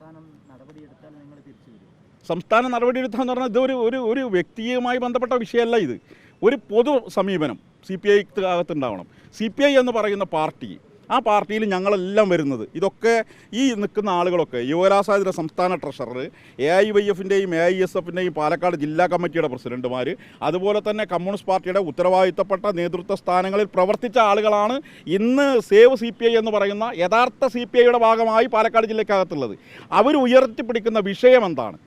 സംസ്ഥാനം നടപടിയെടുത്താൽ നിങ്ങൾ പറഞ്ഞാൽ ഇതൊരു ഒരു ഒരു വ്യക്തിയുമായി ബന്ധപ്പെട്ട വിഷയമല്ല ഇത്. ഒരു പൊതു സമീപനം സി പി ഐ അകത്തുണ്ടാവണം. സി പി ഐ എന്ന് പറയുന്ന പാർട്ടി ആ പാർട്ടിയിൽ ഞങ്ങളെല്ലാം വരുന്നത്. ഇതൊക്കെ ഈ നിൽക്കുന്ന ആളുകളൊക്കെ യുവരാസാദിന്റെ സംസ്ഥാന ട്രഷറർ എ ഐ വൈ എഫിന്റെയും എ ഐ എസ് എഫിന്റെയും പാലക്കാട് ജില്ലാ കമ്മിറ്റിയുടെ പ്രസിഡന്റുമാർ അതുപോലെ തന്നെ കമ്മ്യൂണിസ്റ്റ് പാർട്ടിയുടെ ഉത്തരവാദിത്തപ്പെട്ട നേതൃത്വ സ്ഥാനങ്ങളിൽ പ്രവർത്തിച്ച ആളുകളാണ് ഇന്ന് സേവ് സി പി ഐ എന്ന് പറയുന്ന യഥാർത്ഥ സി പി ഐയുടെ ഭാഗമായി പാലക്കാട് ജില്ലയ്ക്കകത്തുള്ളത്. അവർ ഉയർത്തിപ്പിടിക്കുന്ന വിഷയം എന്താണ്?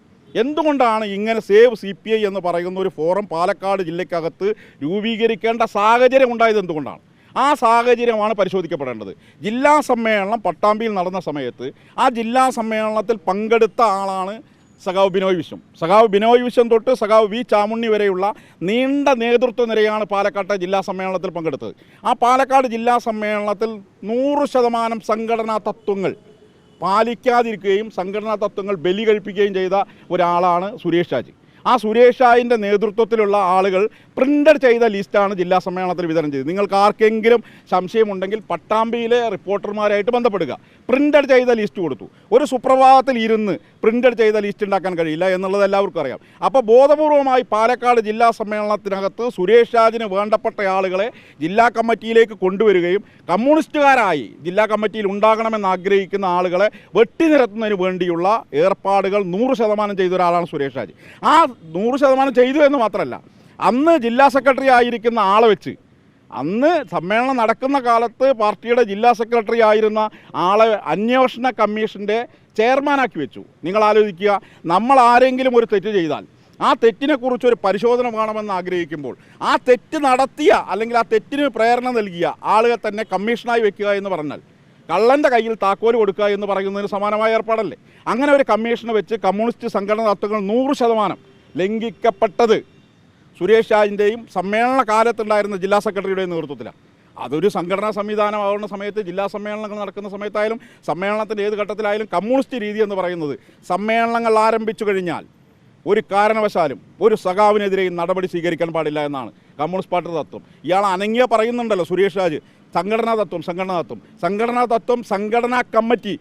എന്തുകൊണ്ടാണ് ഇങ്ങനെ സേവ് സി പി ഐ എന്ന് പറയുന്ന ഒരു ഫോറം പാലക്കാട് ജില്ലയ്ക്കകത്ത് രൂപീകരിക്കേണ്ട സാഹചര്യം ഉണ്ടായത് എന്തുകൊണ്ടാണ്? ആ സാഹചര്യമാണ് പരിശോധിക്കപ്പെടേണ്ടത്. ജില്ലാ സമ്മേളനം പട്ടാമ്പിയിൽ നടന്ന സമയത്ത് ആ ജില്ലാ സമ്മേളനത്തിൽ പങ്കെടുത്ത ആളാണ് സഖാവ് ബിനോയ് വിശ്വം. സഖാവ് ബിനോയ് വിശ്വം തൊട്ട് സഖാവ് വി ചാമുണ്ണി വരെയുള്ള നീണ്ട നേതൃത്വ നിരയാണ് പാലക്കാട്ടെ ജില്ലാ സമ്മേളനത്തിൽ പങ്കെടുത്തത്. ആ പാലക്കാട് ജില്ലാ സമ്മേളനത്തിൽ നൂറ് ശതമാനം സംഘടനാ തത്വങ്ങൾ പാലിക്കാതിരിക്കുകയും സംഘടനാ തത്വങ്ങൾ ബലി കഴിപ്പിക്കുകയും ചെയ്ത ഒരാളാണ് സുരേഷ് രാജ്. ആ സുരേഷ് ഷാജിന്റെ നേതൃത്വത്തിലുള്ള ആളുകൾ പ്രിന്റഡ് ചെയ്ത ലിസ്റ്റാണ് ജില്ലാ സമ്മേളനത്തിൽ വിതരണം ചെയ്തത്. നിങ്ങൾക്ക് ആർക്കെങ്കിലും സംശയമുണ്ടെങ്കിൽ പട്ടാമ്പിയിലെ റിപ്പോർട്ടർമാരായിട്ട് ബന്ധപ്പെടുക. പ്രിന്റഡ് ചെയ്ത ലിസ്റ്റ് കൊടുത്തു. ഒരു സുപ്രഭാതത്തിൽ ഇരുന്ന് പ്രിന്റഡ് ചെയ്ത ലിസ്റ്റ് ഉണ്ടാക്കാൻ കഴിയില്ല എന്നുള്ളത് എല്ലാവർക്കും അറിയാം. അപ്പോൾ ബോധപൂർവമായി പാലക്കാട് ജില്ലാ സമ്മേളനത്തിനകത്ത് സുരേഷ് രാജിന് വേണ്ടപ്പെട്ട ആളുകളെ ജില്ലാ കമ്മിറ്റിയിലേക്ക് കൊണ്ടുവരികയും കമ്മ്യൂണിസ്റ്റുകാരായി ജില്ലാ കമ്മിറ്റിയിൽ ഉണ്ടാകണമെന്ന് ആഗ്രഹിക്കുന്ന ആളുകളെ വെട്ടിനിരത്തുന്നതിന് വേണ്ടിയുള്ള ഏർപ്പാടുകൾ നൂറ് ശതമാനം ചെയ്ത ഒരാളാണ് സുരേഷ് രാജ് ആ നൂറ് ശതമാനം ചെയ്തു എന്ന് മാത്രമല്ല അന്ന് ജില്ലാ സെക്രട്ടറി ആയിരിക്കുന്ന ആളെ വെച്ച് അന്ന് സമ്മേളനം നടക്കുന്ന കാലത്ത് പാർട്ടിയുടെ ജില്ലാ സെക്രട്ടറി ആയിരുന്ന ആളെ അന്വേഷണ കമ്മീഷന്റെ ചെയർമാനാക്കി വെച്ചു. നിങ്ങൾ ആലോചിക്കുക നമ്മൾ ആരെങ്കിലും ഒരു തെറ്റ് ചെയ്താൽ ആ തെറ്റിനെക്കുറിച്ച് ഒരു പരിശോധന വേണമെന്ന് ആഗ്രഹിക്കുമ്പോൾ ആ തെറ്റ് നടത്തിയ അല്ലെങ്കിൽ ആ തെറ്റിന് പ്രേരണ നൽകിയ ആളുകൾ തന്നെ കമ്മീഷനായി വെക്കുക എന്ന് പറഞ്ഞാൽ കള്ളന്റെ കയ്യിൽ താക്കോൽ കൊടുക്കുക എന്ന് പറയുന്നതിന് സമാനമായ ഏർപ്പാടല്ലേ? അങ്ങനെ ഒരു കമ്മീഷനെ വെച്ച് കമ്മ്യൂണിസ്റ്റ് സംഘടന തത്വങ്ങൾ നൂറ് ശതമാനം ലംഘിക്കപ്പെട്ടത്. സുരേഷ് ഷാജിന്റെയും സമ്മേളന കാലത്തുണ്ടായിരുന്ന ജില്ലാ സെക്രട്ടറിയുടെയും നേതൃത്വത്തിലാണ്. അതൊരു സംഘടനാ സംവിധാനമാവുന്ന സമയത്ത് ജില്ലാ സമ്മേളനങ്ങൾ നടക്കുന്ന സമയത്തായാലും സമ്മേളനത്തിന്റെ ഏത് ഘട്ടത്തിലായാലും കമ്മ്യൂണിസ്റ്റ് രീതി എന്ന് പറയുന്നത് സമ്മേളനങ്ങൾ ആരംഭിച്ചു കഴിഞ്ഞാൽ ഒരു കാരണവശാലും ഒരു സഖാവിനെതിരെയും നടപടി സ്വീകരിക്കാൻ പാടില്ല എന്നാണ് കമ്മ്യൂണിസ്റ്റ് പാർട്ടി തത്വം. ഇയാൾ അനങ്ങിയ പറയുന്നുണ്ടല്ലോ സുരേഷ് രാജ് സംഘടനാ തത്വം സംഘടനാ തത്വം. സംഘടനാ തത്വം സംഘടനാ കമ്മിറ്റി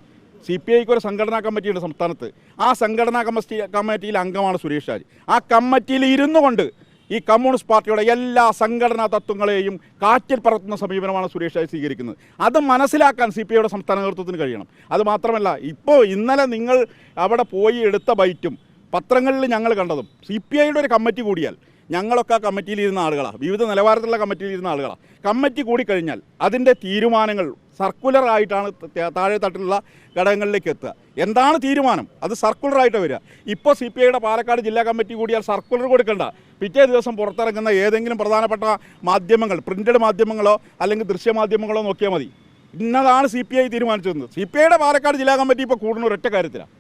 സി പി ഐക്ക് ഒരു സംഘടനാ കമ്മിറ്റിയുണ്ട് സംസ്ഥാനത്ത്. ആ സംഘടനാ കമ്മിറ്റി കമ്മിറ്റിയിൽ അംഗമാണ് സുരേഷ് രാജ്. ആ കമ്മിറ്റിയിൽ ഇരുന്നു കൊണ്ട് ഈ കമ്മ്യൂണിസ്റ്റ് പാർട്ടിയുടെ എല്ലാ സംഘടനാ തത്വങ്ങളെയും കാറ്റിൽ പറത്തുന്ന സമീപനമാണ് സുരേഷ് രാജ് സ്വീകരിക്കുന്നത്. അത് മനസ്സിലാക്കാൻ സി പി ഐയുടെ സംസ്ഥാന നേതൃത്വത്തിന് കഴിയണം. അത് മാത്രമല്ല ഇപ്പോൾ ഇന്നലെ നിങ്ങൾ അവിടെ പോയി എടുത്ത ബൈറ്റും പത്രങ്ങളിൽ ഞങ്ങൾ കണ്ടതും സി പി ഐയുടെ ഒരു കമ്മിറ്റി കൂടിയാൽ ഞങ്ങളൊക്കെ ആ കമ്മിറ്റിയിലിരുന്ന ആളുകളാണ് വിവിധ നിലവാരത്തിലുള്ള കമ്മിറ്റിയിലിരുന്ന ആളുകളാണ് കമ്മിറ്റി കൂടി കഴിഞ്ഞാൽ അതിന്റെ തീരുമാനങ്ങൾ സർക്കുലർ ആയിട്ടാണ് താഴെ തട്ടിലുള്ള ഘടകങ്ങളിലേക്ക് എത്തുക. എന്താണ് തീരുമാനം? അത് സർക്കുലറായിട്ട് വരിക. ഇപ്പോൾ സി പി ഐയുടെ പാലക്കാട് ജില്ലാ കമ്മിറ്റി കൂടിയാൽ സർക്കുലർ കൊടുക്കേണ്ട. പിറ്റേ ദിവസം പുറത്തിറങ്ങുന്ന ഏതെങ്കിലും പ്രധാനപ്പെട്ട മാധ്യമങ്ങൾ പ്രിന്റഡ് മാധ്യമങ്ങളോ അല്ലെങ്കിൽ ദൃശ്യമാധ്യമങ്ങളോ നോക്കിയാൽ മതി. ഇന്നതാണ് സി പി ഐ തീരുമാനിച്ചത് സി പി ഐയുടെ പാലക്കാട് ജില്ലാ കമ്മിറ്റി ഇപ്പോൾ കൂടുന്ന ഒരൊറ്റ കാര്യത്തിലാണ്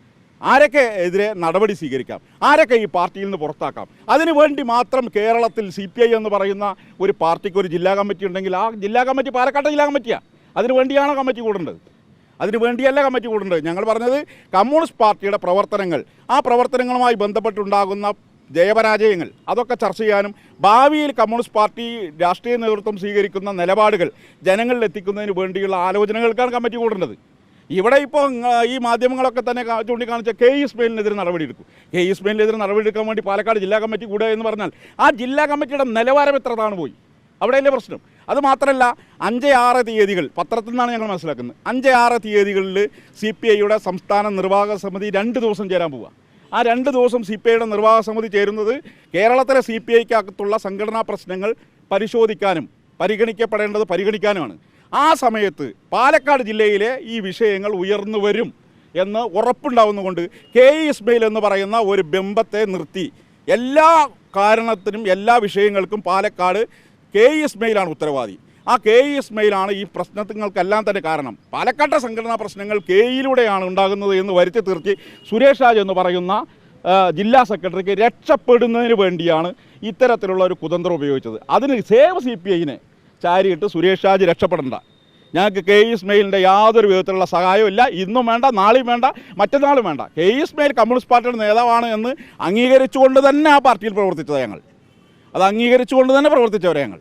ആരൊക്കെ എതിരെ നടപടി സ്വീകരിക്കാം? ആരൊക്കെ ഈ പാർട്ടിയിൽ നിന്ന് പുറത്താക്കാം? അതിനുവേണ്ടി മാത്രം കേരളത്തിൽ സി എന്ന് പറയുന്ന ഒരു പാർട്ടിക്ക് ഒരു ജില്ലാ കമ്മിറ്റി ഉണ്ടെങ്കിൽ ആ ജില്ലാ കമ്മിറ്റി പാലക്കാട് ജില്ലാ കമ്മിറ്റിയാണ് അതിനു വേണ്ടിയാണോ കമ്മിറ്റി കൂടേണ്ടത് അതിനു വേണ്ടിയല്ല കമ്മിറ്റി കൂടേണ്ടത് ഞങ്ങൾ പറഞ്ഞത് കമ്മ്യൂണിസ്റ്റ് പാർട്ടിയുടെ പ്രവർത്തനങ്ങൾ ആ പ്രവർത്തനങ്ങളുമായി ബന്ധപ്പെട്ടുണ്ടാകുന്ന ജയപരാജയങ്ങൾ അതൊക്കെ ചർച്ച ചെയ്യാനും ഭാവിയിൽ കമ്മ്യൂണിസ്റ്റ് പാർട്ടി രാഷ്ട്രീയ നേതൃത്വം സ്വീകരിക്കുന്ന നിലപാടുകൾ ജനങ്ങളിൽ എത്തിക്കുന്നതിന് വേണ്ടിയുള്ള ആലോചനകൾക്കാണ് കമ്മിറ്റി കൂടേണ്ടത് ഇവിടെ ഇപ്പോൾ ഈ മാധ്യമങ്ങളൊക്കെ തന്നെ ചൂണ്ടിക്കാണിച്ച കെ ഇസ്മയിലിനെതിരെ നടപടിയെടുക്കും. കെ ഇസ്മയിലിനെതിരെ നടപടിയെടുക്കാൻ വേണ്ടി പാലക്കാട് ജില്ലാ കമ്മിറ്റി കൂടുക എന്ന് പറഞ്ഞാൽ ആ ജില്ലാ കമ്മിറ്റിയുടെ നിലവാരം എത്ര പോയി? അവിടെയല്ലേ പ്രശ്നം. അത് മാത്രമല്ല അഞ്ച് ആറ് തീയതികൾ പത്രത്തിൽ നിന്നാണ് ഞങ്ങൾ മനസ്സിലാക്കുന്നത്. അഞ്ച് ആറ് തീയതികളിൽ സി പി ഐയുടെ സംസ്ഥാന നിർവാഹക സമിതി രണ്ട് ദിവസം ചേരാൻ പോവുക ആ രണ്ട് ദിവസം സി പി ഐയുടെ നിർവാഹക സമിതി ചേരുന്നത് കേരളത്തിലെ സി പി ഐക്കകത്തുള്ള സംഘടനാ പ്രശ്നങ്ങൾ പരിശോധിക്കാനും പരിഗണിക്കപ്പെടേണ്ടത് പരിഗണിക്കാനുമാണ്. ആ സമയത്ത് പാലക്കാട് ജില്ലയിലെ ഈ വിഷയങ്ങൾ ഉയർന്നു വരും എന്ന് ഉറപ്പുണ്ടാവുന്നതുകൊണ്ട് കെ ഇ ഇസ്മയിൽ എന്ന് പറയുന്ന ഒരു ബിംബത്തെ നിർത്തി എല്ലാ കാരണത്തിനും എല്ലാ വിഷയങ്ങൾക്കും പാലക്കാട് കെ ഇ ഇസ്മയിലാണ് ഉത്തരവാദി. ആ കെ ഇ ഇസ്മയിലാണ് ഈ പ്രശ്നങ്ങൾക്കെല്ലാം തന്നെ കാരണം. പാലക്കാട്ടെ സംഘടനാ പ്രശ്നങ്ങൾ കെ ഇയിലൂടെയാണ് ഉണ്ടാകുന്നത് എന്ന് വരുത്തി തീർത്തി സുരേഷ് രാജ് എന്ന് പറയുന്ന ജില്ലാ സെക്രട്ടറിക്ക് രക്ഷപ്പെടുന്നതിന് വേണ്ടിയാണ് ഇത്തരത്തിലുള്ള ഒരു കുതന്ത്രം ഉപയോഗിച്ചത്. അതിന് സേവ് സി പി ഐനെ ചാരിയിട്ട് സുരേഷ് രാജ് രക്ഷപ്പെടേണ്ട. ഞങ്ങൾക്ക് കെ ഇ ഇസ്മയിലിന്റെ യാതൊരു വിധത്തിലുള്ള സഹായവും ഇല്ല. ഇന്നും വേണ്ട നാളെയും വേണ്ട മറ്റന്നാളും വേണ്ട. കെ ഇ ഇസ്മയിൽ കമ്മ്യൂണിസ്റ്റ് പാർട്ടിയുടെ നേതാവാണ് എന്ന് അംഗീകരിച്ചുകൊണ്ട് തന്നെ ആ പാർട്ടിയിൽ പ്രവർത്തിച്ചത് ഞങ്ങൾ. അത് അംഗീകരിച്ചുകൊണ്ട് തന്നെ പ്രവർത്തിച്ചവരെ ഞങ്ങൾ.